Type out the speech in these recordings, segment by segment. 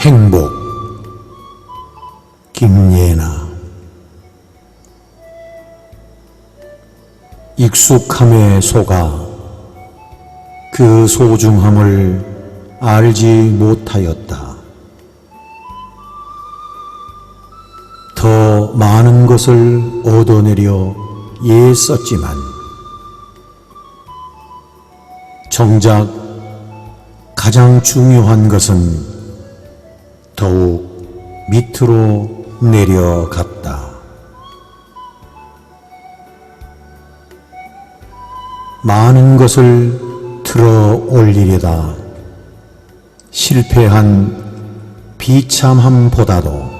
행복 김예나 익숙함에 속아 그 소중함을 알지 못하였다. 더 많은 것을 얻어내려 애썼지만 정작 가장 중요한 것은 더욱 밑으로 내려갔다. 많은 것을 들어 올리려다 실패한 비참함보다도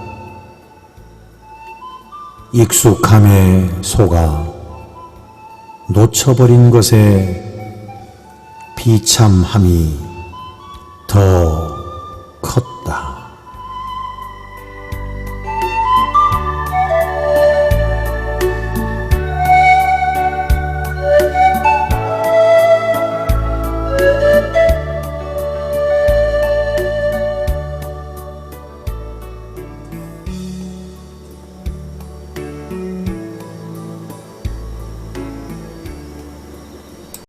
익숙함에 속아 놓쳐버린 것에 비참함이 더.